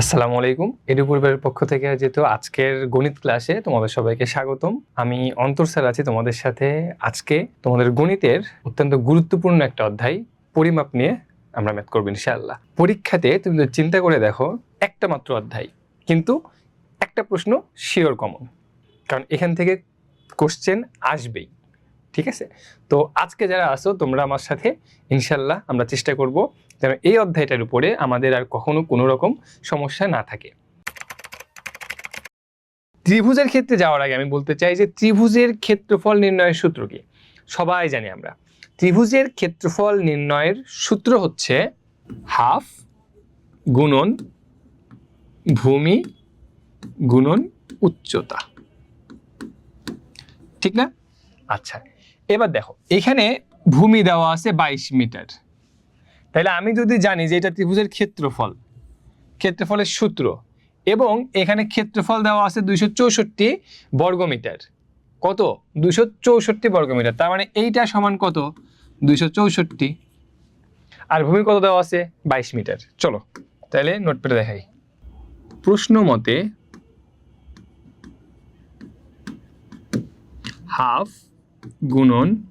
আসসালামু আলাইকুম। এডু পরিবারের পক্ষ থেকে যেহেতু আজকের গণিত ক্লাসে তোমাদের সবাইকে স্বাগতম। আমি অন্তর স্যার আছি তোমাদের সাথে আজকে। তোমাদের গণিতের অত্যন্ত গুরুত্বপূর্ণ একটা অধ্যায়, পরিমাপ নিয়ে আমরা ম্যাথ করব ইনশাআল্লাহ। পরীক্ষাতে তুমি যদি চিন্তা করে দেখো, একটা মাত্র অধ্যায়, কিন্তু একটা প্রশ্ন শিওর কমন কারণ এখান থেকে কোশ্চেন আসবেই। ঠিক আছে? তো আজকে যারা আসো তোমরা আমার সাথে, ইনশাল্লাহ আমরা চেষ্টা করব যেন এই অধ্যায়টার উপরে আমাদের আর কখনো কোনো রকম সমস্যা না থাকে। ত্রিভুজের ক্ষেত্রে যাওয়ার আগে আমি বলতে চাই যে ত্রিভুজের ক্ষেত্রফল নির্ণয়ের সূত্র কি? সবাই জানি আমরা। ত্রিভুজের ক্ষেত্রফল নির্ণয়ের সূত্র হচ্ছে হাফ গুণন ভূমি গুণন উচ্চতা। ঠিক না? আচ্ছা এবার দেখো, এখানে ভূমি দেওয়া আছে বাইশ মিটার। তাহলে আমি যদি জানি যে এটা ত্রিভুজের ক্ষেত্রফল, ক্ষেত্রফলের সূত্র, এবং এখানে ক্ষেত্রফল দেওয়া আছে দুইশো চৌষট্টি বর্গমিটার কত? দুইশো চৌষট্টি বর্গমিটার তার মানে এইটা সমান কত? দুইশো চৌষট্টি। আর ভূমি কত দেওয়া আছে? বাইশ মিটার। চলো তাহলে নোট পেতে দেখাই। প্রশ্ন মতে, হাফ গুণন,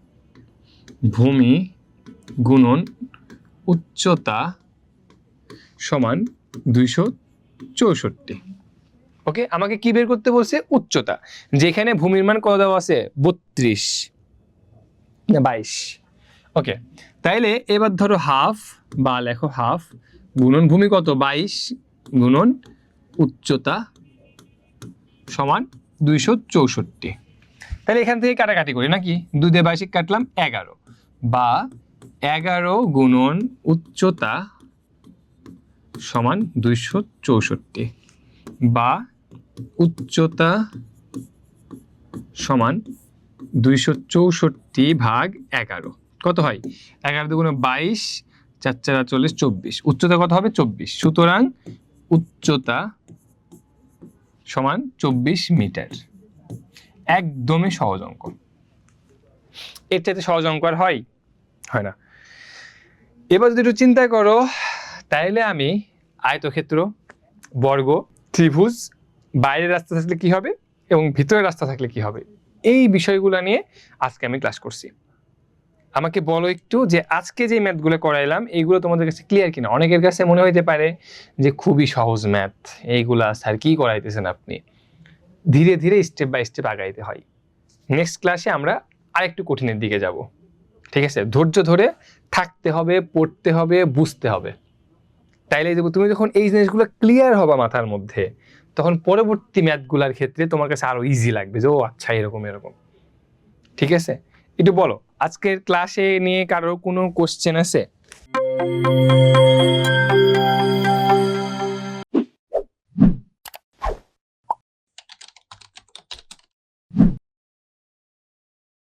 ভূমি, গুণন, উচ্চতা সমান দুইশো চৌষট্টি। ওকে, আমাকে কি বের করতে বলছে? উচ্চতা। যেখানে ভূমির মান কত দেওয়া আছে? বত্রিশ। বাইশ। ওকে, তাইলে এবার ধরো হাফ বা লেখো হাফ, গুণন ভূমি কত? বাইশ, গুণন উচ্চতা সমান দুইশো চৌষট্টি। তাহলে এখান থেকে কাটাকাটি করি, নাকি? দুই দিয়ে বাইশে কাটলাম এগারো। বা এগারো গুণন উচ্চতা সমান দুইশো চৌষট্টি। বা উচ্চতা সমান দুইশো চৌষট্টি ভাগ এগারো। কত হয়? এগারো দুগুণে বাইশ, চার চার চল্লিশ, চব্বিশ। উচ্চতা কত হবে? চব্বিশ। সুতরাং উচ্চতা সমান চব্বিশ মিটার। একদমই সহজ অঙ্ক। এর চাইতে সহজ অঙ্ক আর হয়? হয় না। এবার যদি একটু চিন্তা করো তাইলে আমি আয়তক্ষেত্র বর্গ ত্রিভুজ বাইরের রাস্তা থাকলে কি হবে এবং ভিতরের রাস্তা থাকলে কি হবে? এই বিষয়গুলো নিয়ে আজকে আমি ক্লাস করছি। আমাকে বলো একটু যে আজকে যে ম্যাথগুলো করাইলাম এইগুলো তোমাদের কাছে ক্লিয়ার কিনা? অনেকের কাছে মনে হইতে পারে যে খুবই সহজ ম্যাথ এইগুলা স্যার কি করাইতেছেন আপনি? ধীরে ধীরে স্টেপ বাই স্টেপ আগাইতে হয়। নেক্সট ক্লাসে আমরা আরেকটু কঠিনের দিকে যাব। ঠিক আছে? ধৈর্য ধরে থাকতে হবে, পড়তে হবে, বুঝতে হবে। তাইলে দেখব তুমি যখন এই জিনিসগুলো ক্লিয়ার হবা মাথার মধ্যে, তখন পরবর্তী ম্যাথগুলোর ক্ষেত্রে তোমার কাছে আরও ইজি লাগবে যে, ও আচ্ছা এরকম এরকম। ঠিক আছে? একটু বলো, আজকের ক্লাসে নিয়ে কারও কোনো কোশ্চেন আছে?